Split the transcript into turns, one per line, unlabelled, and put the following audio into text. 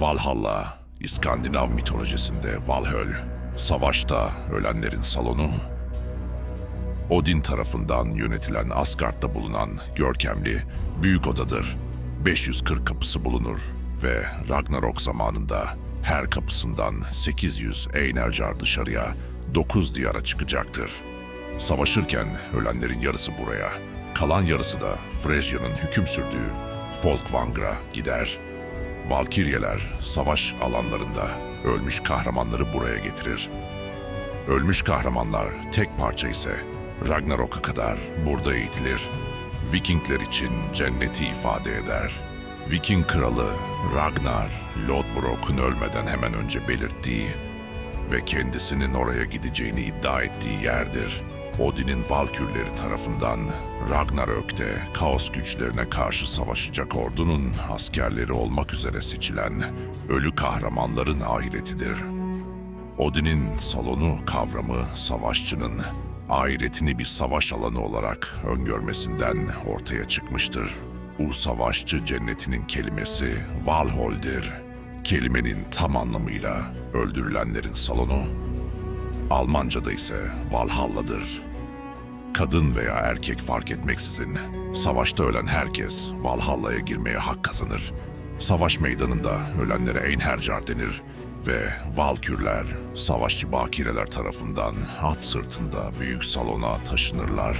Valhalla, İskandinav mitolojisinde Valhöl, savaşta ölenlerin salonu, Odin tarafından yönetilen Asgard'da bulunan görkemli büyük odadır. 540 kapısı bulunur ve Ragnarok zamanında her kapısından 800 Einherjar dışarıya 9 diyara çıkacaktır. Savaşırken ölenlerin yarısı buraya, kalan yarısı da Fresya'nın hüküm sürdüğü Folkvangr'a gider. Valkiryeler savaş alanlarında ölmüş kahramanları buraya getirir. Ölmüş kahramanlar tek parça ise Ragnarok'a kadar burada eğitilir. Vikingler için cenneti ifade eder. Viking kralı Ragnar, Lodbrok'un ölmeden hemen önce belirttiği ve kendisinin oraya gideceğini iddia ettiği yerdir. Odin'in Valkürleri tarafından Ragnarök'te kaos güçlerine karşı savaşacak ordunun askerleri olmak üzere seçilen ölü kahramanların ahiretidir. Odin'in salonu kavramı savaşçının ahiretini bir savaş alanı olarak öngörmesinden ortaya çıkmıştır. Bu savaşçı cennetinin kelimesi Valhol'dir. Kelimenin tam anlamıyla öldürülenlerin salonu, Almanca'da ise Valhalla'dır. Kadın veya erkek fark etmeksizin savaşta ölen herkes Valhalla'ya girmeye hak kazanır. Savaş meydanında ölenlere Einherjar denir ve Valkürler, savaşçı bakireler tarafından at sırtında büyük salona taşınırlar.